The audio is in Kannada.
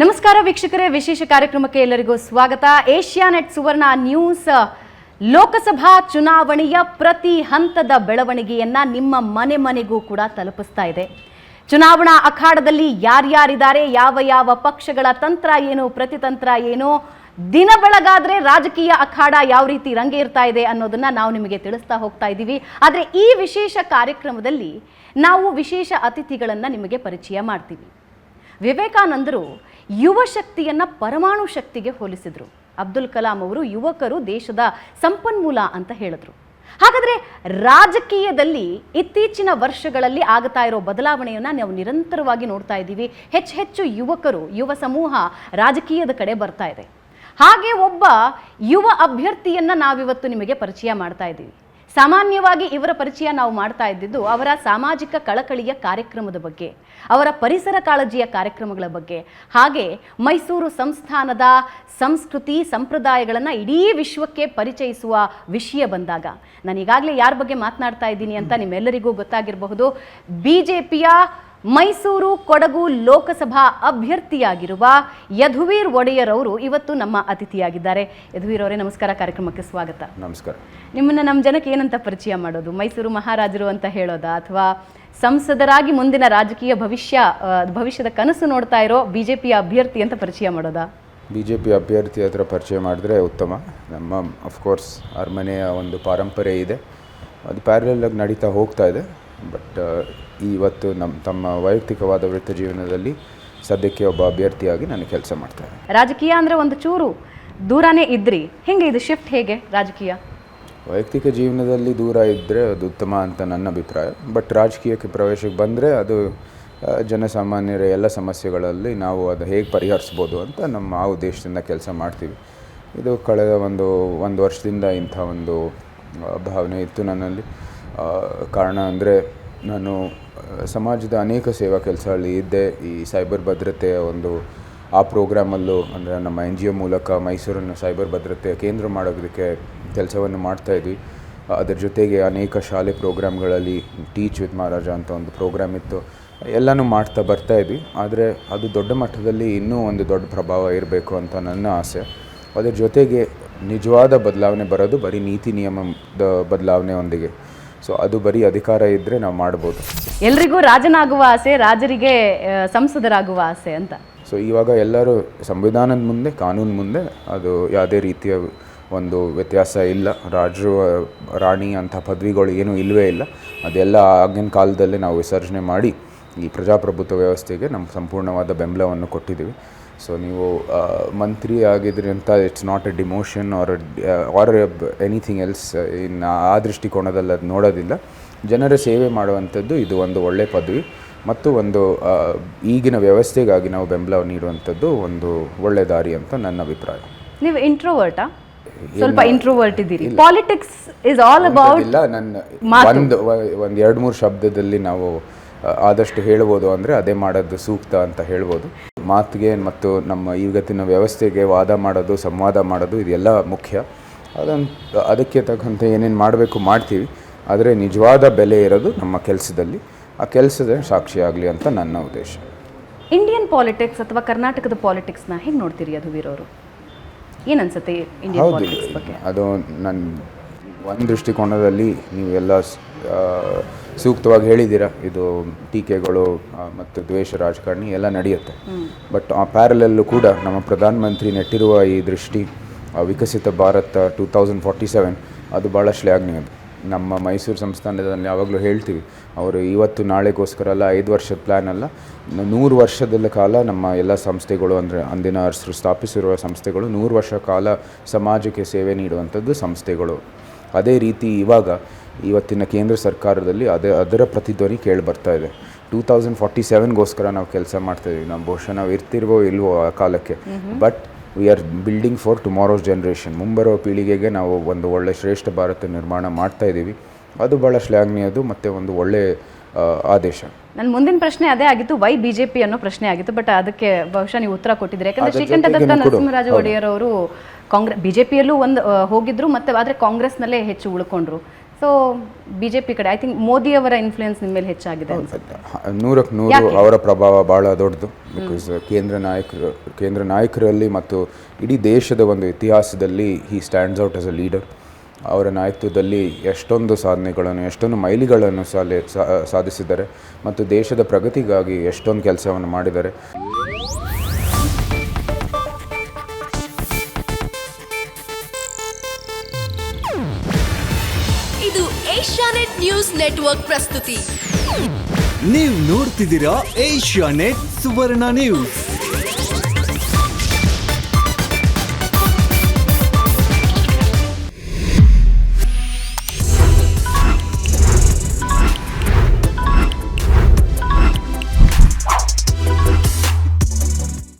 ನಮಸ್ಕಾರ ವೀಕ್ಷಕರೇ, ವಿಶೇಷ ಕಾರ್ಯಕ್ರಮಕ್ಕೆ ಎಲ್ಲರಿಗೂ ಸ್ವಾಗತ. Asia net Suvarna news, Lok Sabha ಚುನಾವಣೆಯ ಪ್ರತಿ ಹಂತದ ಬೆಳವಣಿಗೆಯನ್ನ ನಿಮ್ಮ ಮನೆ ಮನೆಗೂ ಕೂಡ ತಲುಪಿಸ್ತಾ ಇದೆ. ಚುನಾವಣಾ ಅಖಾಡದಲ್ಲಿ ಯಾರ್ಯಾರಿದ್ದಾರೆ, ಯಾವ ಯಾವ ಪಕ್ಷಗಳ ತಂತ್ರ ಏನು, ಪ್ರತಿತಂತ್ರ ಏನು, ದಿನ ಬೆಳಗಾದ್ರೆ ರಾಜಕೀಯ ಅಖಾಡ ಯಾವ ರೀತಿ ರಂಗೇರ್ತಾ ಇದೆ ಅನ್ನೋದನ್ನ ನಾವು ನಿಮಗೆ ತಿಳಿಸ್ತಾ ಹೋಗ್ತಾ ಇದ್ದೀವಿ ಆದರೆ ಈ ವಿಶೇಷ ಕಾರ್ಯಕ್ರಮದಲ್ಲಿ ನಾವು ವಿಶೇಷ ಅತಿಥಿಗಳನ್ನು ನಿಮಗೆ ಪರಿಚಯ ಮಾಡ್ತೀವಿ. ವಿವೇಕಾನಂದರು ಯುವ ಶಕ್ತಿಯನ್ನ ಪರಮಾಣು ಶಕ್ತಿಗೆ ಹೋಲಿಸಿದರು. ಅಬ್ದುಲ್ ಕಲಾಂ ಅವರು ಯುವಕರು ದೇಶದ ಸಂಪನ್ಮೂಲ ಅಂತ ಹೇಳಿದ್ರು. ಹಾಗಾದ್ರೆ ರಾಜಕೀಯದಲ್ಲಿ ಇತ್ತೀಚಿನ ವರ್ಷಗಳಲ್ಲಿ ಆಗ್ತಾ ಇರೋ ಬದಲಾವಣೆಯನ್ನ ನಾವು ನಿರಂತರವಾಗಿ ನೋಡ್ತಾ ಇದ್ದೀವಿ. ಹೆಚ್ಚು ಹೆಚ್ಚು ಯುವಕರು, ಯುವ ಸಮೂಹ ರಾಜಕೀಯದ ಕಡೆ ಬರ್ತಾ ಇದೆ. ಹಾಗೆ ಒಬ್ಬ ಯುವ ಅಭ್ಯರ್ಥಿಯನ್ನ ನಾವಿವತ್ತು ನಿಮಗೆ ಪರಿಚಯ ಮಾಡ್ತಾ ಇದ್ದೀವಿ. ಸಾಮಾನ್ಯವಾಗಿ ಇವರ ಪರಿಚಯ ನಾವು ಮಾಡ್ತಾ ಇದ್ದಿದ್ದು ಅವರ ಸಾಮಾಜಿಕ ಕಳಕಳಿಯ ಕಾರ್ಯಕ್ರಮದ ಬಗ್ಗೆ, ಅವರ ಪರಿಸರ ಕಾಳಜಿಯ ಕಾರ್ಯಕ್ರಮಗಳ ಬಗ್ಗೆ. ಹಾಗೆ ಮೈಸೂರು ಸಂಸ್ಥಾನದ ಸಂಸ್ಕೃತಿ ಸಂಪ್ರದಾಯಗಳನ್ನು ಇಡೀ ವಿಶ್ವಕ್ಕೆ ಪರಿಚಯಿಸುವ ವಿಷಯ ಬಂದಾಗ ನಾನು ಈಗಾಗಲೇ ಯಾರ ಬಗ್ಗೆ ಮಾತನಾಡ್ತಾ ಇದ್ದೀನಿ ಅಂತ ನಿಮ್ಮೆಲ್ಲರಿಗೂ ಗೊತ್ತಾಗಿರಬಹುದು. ಬಿ ಜೆ ಪಿಯ ಮೈಸೂರು ಕೊಡಗು ಲೋಕಸಭಾ ಅಭ್ಯರ್ಥಿಯಾಗಿರುವ ಯಧುವೀರ್ ಒಡೆಯರ್ ಅವರು ಇವತ್ತು ನಮ್ಮ ಅತಿಥಿಯಾಗಿದ್ದಾರೆ. ಯಧುವೀರ್ ಅವರೇ ನಮಸ್ಕಾರ. ಕಾರ್ಯಕ್ರಮಕ್ಕೆ ಸ್ವಾಗತ. ನಮಸ್ಕಾರ. ನಿಮ್ಮನ್ನ ನಮ್ಮ ಜನಕ್ಕೆ ಏನಂತ ಪರಿಚಯ ಮಾಡೋದು? ಮೈಸೂರು ಮಹಾರಾಜರು ಅಂತ ಹೇಳೋದಾ? ಅಥವಾ ಸಂಸದರಾಗಿ ಮುಂದಿನ ರಾಜಕೀಯ ಭವಿಷ್ಯ ಆ, ಭವಿಷ್ಯದ ಕನಸು ನೋಡ್ತಾ ಇರೋ ಬಿಜೆಪಿಯ ಅಭ್ಯರ್ಥಿ ಅಂತ ಪರಿಚಯ ಮಾಡೋದಾ? ಬಿ ಜೆ ಪಿ ಅಭ್ಯರ್ಥಿ ಹತ್ರ ಪರಿಚಯ ಮಾಡಿದ್ರೆ ಉತ್ತಮ. ನಮ್ಮ ಅಫ್ಕೋರ್ಸ್ ಅರಮನೆಯ ಒಂದು ಪಾರಂಪರೆ ಇದೆ. ಅದು ಪ್ಯಾರಲಾಗಿ ನಡೀತಾ ಹೋಗ್ತಾ ಇದೆ. ಬಟ್ ಇವತ್ತು ನಮ್ಮ ತಮ್ಮ ವೈಯಕ್ತಿಕವಾದ ವೃತ್ತ ಜೀವನದಲ್ಲಿ ಸದ್ಯಕ್ಕೆ ಒಬ್ಬ ಅಭ್ಯರ್ಥಿಯಾಗಿ ನಾನು ಕೆಲಸ ಮಾಡ್ತಾ ಇದ್ದೀನಿ. ರಾಜಕೀಯ ಅಂದರೆ ಒಂದು ಚೂರು ದೂರನೇ ಇದ್ರಿ. ಹೆಂಗೆ ಇದು ಶಿಫ್ಟ್ ಹೇಗೆ ರಾಜಕೀಯ? ವೈಯಕ್ತಿಕ ಜೀವನದಲ್ಲಿ ದೂರ ಇದ್ದರೆ ಅದು ಉತ್ತಮ ಅಂತ ನನ್ನ ಅಭಿಪ್ರಾಯ. ಬಟ್ ರಾಜಕೀಯಕ್ಕೆ ಪ್ರವೇಶಕ್ಕೆ ಬಂದರೆ ಅದು ಜನಸಾಮಾನ್ಯರ ಎಲ್ಲ ಸಮಸ್ಯೆಗಳಲ್ಲಿ ನಾವು ಅದು ಹೇಗೆ ಪರಿಹರಿಸ್ಬೋದು ಅಂತ ನಮ್ಮ ಆ ಉದ್ದೇಶದಿಂದ ಕೆಲಸ ಮಾಡ್ತೀವಿ. ಇದು ಕಳೆದ ಒಂದು ಒಂದು ವರ್ಷದಿಂದ ಇಂಥ ಒಂದು ಭಾವನೆ ಇತ್ತು ನನ್ನಲ್ಲಿ. ಕಾರಣ ಅಂದರೆ ನಾನು ಸಮಾಜದ ಅನೇಕ ಸೇವಾ ಕೆಲಸಗಳಲ್ಲಿ ಇದ್ದೆ. ಈ ಸೈಬರ್ ಭದ್ರತೆಯ ಒಂದು, ಆ ಪ್ರೋಗ್ರಾಮಲ್ಲೂ ಅಂದರೆ ನಮ್ಮ ಎನ್ ಜಿ ಒ ಮೂಲಕ ಮೈಸೂರನ್ನು ಸೈಬರ್ ಭದ್ರತೆಯ ಕೇಂದ್ರ ಮಾಡೋದಕ್ಕೆ ಕೆಲಸವನ್ನು ಮಾಡ್ತಾಯಿದ್ವಿ ಅದರ ಜೊತೆಗೆ ಅನೇಕ ಶಾಲೆ ಪ್ರೋಗ್ರಾಮ್ಗಳಲ್ಲಿ ಟೀಚ್ ವಿತ್ ಮಹಾರಾಜ ಅಂತ ಒಂದು ಪ್ರೋಗ್ರಾಮ್ ಇತ್ತು. ಎಲ್ಲನೂ ಮಾಡ್ತಾ ಬರ್ತಾ ಇದ್ವಿ. ಆದರೆ ಅದು ದೊಡ್ಡ ಮಟ್ಟದಲ್ಲಿ ಇನ್ನೂ ಒಂದು ದೊಡ್ಡ ಪ್ರಭಾವ ಇರಬೇಕು ಅಂತ ನನ್ನ ಆಸೆ. ಅದರ ಜೊತೆಗೆ ನಿಜವಾದ ಬದಲಾವಣೆ ಬರೋದು ಬರೀ ನೀತಿ ನಿಯಮದ ಬದಲಾವಣೆಯೊಂದಿಗೆ ಸೊ ಅದು ಬರೀ ಅಧಿಕಾರ ಇದ್ದರೆ ನಾವು ಮಾಡ್ಬೋದು. ಎಲ್ರಿಗೂ ರಾಜನಾಗುವ ಆಸೆ ರಾಜರಿಗೆ ಸಂಸದರಾಗುವ ಆಸೆ ಅಂತ. ಸೊ ಇವಾಗ ಎಲ್ಲರೂ ಸಂವಿಧಾನದ ಮುಂದೆ ಕಾನೂನು ಮುಂದೆ ಅದು ಯಾವುದೇ ರೀತಿಯ ಒಂದು ವ್ಯತ್ಯಾಸ ಇಲ್ಲ. ರಾಜರು ರಾಣಿ ಅಂಥ ಪದವಿಗಳು ಏನೂ ಇಲ್ಲವೇ ಇಲ್ಲ. ಅದೆಲ್ಲ ಆಗಿನ ಕಾಲದಲ್ಲೇ ನಾವು ವಿಸರ್ಜನೆ ಮಾಡಿ ಈ ಪ್ರಜಾಪ್ರಭುತ್ವ ವ್ಯವಸ್ಥೆಗೆ ನಮ್ಮ ಸಂಪೂರ್ಣವಾದ ಬೆಂಬಲವನ್ನು ಕೊಟ್ಟಿದ್ದೀವಿ. ಸೊ ನೀವು ಮಂತ್ರಿ ಆಗಿದ್ರಿ ಅಂತ it's not a demotion or or anything else in ಆ ದೃಷ್ಟಿಕೋನದಲ್ಲಿ ಅದು ನೋಡೋದಿಲ್ಲ. ಜನರ ಸೇವೆ ಮಾಡುವಂಥದ್ದು ಇದು ಒಂದು ಒಳ್ಳೆಯ ಪದವಿ ಮತ್ತು ಒಂದು ಈಗಿನ ವ್ಯವಸ್ಥೆಗಾಗಿ ನಾವು ಬೆಂಬಲ ನೀಡುವಂಥದ್ದು ಒಂದು ಒಳ್ಳೆ ದಾರಿ ಅಂತ ನನ್ನ ಅಭಿಪ್ರಾಯ. ನೀವು ಇಂಟ್ರೋವರ್ಟಾ ಸ್ವಲ್ಪ ಇಂಟ್ರೋವರ್ಟ್ ಇದ್ದೀರಿ. ಪಾಲಿಟಿಕ್ಸ್ ಇಸ್ ಆಲ್ ಅಬೌಟ್ ಇಲ್ಲ ನನ್ನ ಒಂದು ಒಂದು ಎರಡು ಮೂರು ಶಬ್ದದಲ್ಲಿ ನಾವು ಆದಷ್ಟು ಹೇಳ್ಬೋದು ಅಂದರೆ ಅದೇ ಮಾಡೋದು ಸೂಕ್ತ ಅಂತ ಹೇಳ್ಬೋದು. ಮಾತಿಗೆ ಮತ್ತು ನಮ್ಮ ಇವತ್ತಿನ ವ್ಯವಸ್ಥೆಗೆ ವಾದ ಮಾಡೋದು ಸಂವಾದ ಮಾಡೋದು ಇದೆಲ್ಲ ಮುಖ್ಯ. ಅದನ್ನು ಅದಕ್ಕೆ ತಕ್ಕಂತೆ ಏನೇನು ಮಾಡಬೇಕು ಮಾಡ್ತೀವಿ. ಆದರೆ ನಿಜವಾದ ಬೆಲೆ ಇರೋದು ನಮ್ಮ ಕೆಲಸದಲ್ಲಿ. ಆ ಕೆಲಸದ ಸಾಕ್ಷಿಯಾಗಲಿ ಅಂತ ನನ್ನ ಉದ್ದೇಶ. ಇಂಡಿಯನ್ ಪಾಲಿಟಿಕ್ಸ್ ಅಥವಾ ಕರ್ನಾಟಕದ ಪಾಲಿಟಿಕ್ಸ್ನ ಹೇಗೆ ನೋಡ್ತೀರಿ ಅದು ವೀರವರು? ಏನು ಅನ್ಸುತ್ತೆ ಇಂಡಿಯನ್ ಪಾಲಿಟಿಕ್ಸ್ ಬಗ್ಗೆ? ಅದು ನನ್ನ ಒಂದು ದೃಷ್ಟಿಕೋನದಲ್ಲಿ ನೀವೆಲ್ಲ ಸೂಕ್ತವಾಗಿ ಹೇಳಿದ್ದೀರಾ? ಇದು ಟೀಕೆಗಳು ಮತ್ತು ದ್ವೇಷ ರಾಜಕಾರಣಿ ಎಲ್ಲ ನಡೆಯುತ್ತೆ. ಬಟ್ ಆ ಪ್ಯಾರಲಲ್ಲೂ ಕೂಡ ನಮ್ಮ ಪ್ರಧಾನಮಂತ್ರಿ ನೆಟ್ಟಿರುವ ಈ ದೃಷ್ಟಿ Viksit Bharat two thousand forty seven, ಅದು ಭಾಳ ಶ್ಲಾಘನೀಯದು ನಮ್ಮ ಮೈಸೂರು ಸಂಸ್ಥಾನದಲ್ಲಿ ಯಾವಾಗಲೂ ಹೇಳ್ತೀವಿ, ಅವರು ಇವತ್ತು ನಾಳೆಗೋಸ್ಕರ ಅಲ್ಲ, ಐದು ವರ್ಷದ ಪ್ಲ್ಯಾನ್ ಅಲ್ಲ ನೂರು ವರ್ಷದ ಕಾಲ ನಮ್ಮ ಎಲ್ಲ ಸಂಸ್ಥೆಗಳು ಅಂದರೆ ಅಂದಿನ ಸ್ಥಾಪಿಸಿರುವ ಸಂಸ್ಥೆಗಳು ನೂರು ವರ್ಷ ಕಾಲ ಸಮಾಜಕ್ಕೆ ಸೇವೆ ನೀಡುವಂಥದ್ದು ಸಂಸ್ಥೆಗಳು. ಅದೇ ರೀತಿ ಇವಾಗ ಇವತ್ತಿನ ಕೇಂದ್ರ ಸರ್ಕಾರದಲ್ಲಿ ಅದೇ ಅದರ ಪ್ರತಿಧ್ವನಿ ಕೇಳಿ ಬರ್ತಾ ಇದೆ. ಟೂ ತೌಸಂಡ್ ಫಾರ್ಟಿ ಸೆವೆನ್ಗೋಸ್ಕರ ನಾವು ಕೆಲಸ ಮಾಡ್ತಾಯಿದ್ದೀವಿ ನಾವು ಬಹುಶಃ ನಾವು ಇರ್ತಿರ್ವೋ ಇಲ್ವೋ ಆ ಕಾಲಕ್ಕೆ. But we are building for tomorrow's generation ಮುಂಬರುವ ಪೀಳಿಗೆಗೆ ನಾವು ಒಂದು ಒಳ್ಳೆ ಶ್ರೇಷ್ಠ ಭಾರತ ನಿರ್ಮಾಣ ಮಾಡ್ತಾ ಇದ್ದೀವಿ ಅದು ಭಾಳ ಶ್ಲಾಘನೀಯದು ಮತ್ತು ಒಂದು ಒಳ್ಳೆ ಆದೇಶ. ನನ್ನ ಮುಂದಿನ ಪ್ರಶ್ನೆ ಅದೇ ಆಗಿತ್ತು ವೈ ಬಿಜೆಪಿ ಅನ್ನೋ ಪ್ರಶ್ನೆ ಆಗಿತ್ತು ಬಟ್ ಅದಕ್ಕೆ ಬಹುಶಃ ನೀವು ಉತ್ತರ ಕೊಟ್ಟಿದ್ದೀರಿ. ಯಾಕಂದ್ರೆ ಶ್ರೀಕಂಠದತ್ತ ಶ್ರೀಕಂಠ ದತ್ತ ನರಸಿಂಹರಾಜ ಒಡೆಯರ್ ಅವರು ಕಾಂಗ್ರೆಸ್ ಬಿಜೆಪಿಯಲ್ಲೂ ಒಂದು ಹೋಗಿದ್ರು ಮತ್ತೆ ಆದ್ರೆ ಕಾಂಗ್ರೆಸ್ನಲ್ಲೇ ಹೆಚ್ಚು ಉಳ್ಕೊಂಡ್ರು. ಸೊ ಬಿ ಜೆ ಪಿ ಕಡೆ ಐ ಥಿಂಕ್ ಮೋದಿ ಅವರ ಇನ್ಫ್ಲೂಯೆನ್ಸ್ ನಿಮ್ಮ ಮೇಲೆ ಹೆಚ್ಚಾಗಿದೆ ನೂರಕ್ಕೆ ನೂರು? ಅವರ ಪ್ರಭಾವ ಭಾಳ ದೊಡ್ಡದು. ಬಿಕಾಸ್ ಕೇಂದ್ರ ನಾಯಕರು ಕೇಂದ್ರ ನಾಯಕರಲ್ಲಿ ಮತ್ತು ಇಡೀ ದೇಶದ ಒಂದು ಇತಿಹಾಸದಲ್ಲಿ he stands out as a leader ಅವರ ನಾಯಕತ್ವದಲ್ಲಿ ಎಷ್ಟೊಂದು ಸಾಧನೆಗಳನ್ನು ಎಷ್ಟೊಂದು ಮೈಲಿಗಳನ್ನು ಸಾಲೆ ಸಾಧಿಸಿದ್ದಾರೆ ಮತ್ತು ದೇಶದ ಪ್ರಗತಿಗಾಗಿ ಎಷ್ಟೊಂದು ಕೆಲಸವನ್ನು ಮಾಡಿದ್ದಾರೆ. ಇದು ಏಷ್ಯಾನೆಟ್ ನ್ಯೂಸ್ ನೆಟ್ವರ್ಕ್ ಪ್ರಸ್ತುತಿ. ನೀವು ನೋಡ್ತಿದ್ದೀರಾ ಏಷ್ಯಾ ನೆಟ್ ಸುವರ್ಣ ನ್ಯೂಸ್.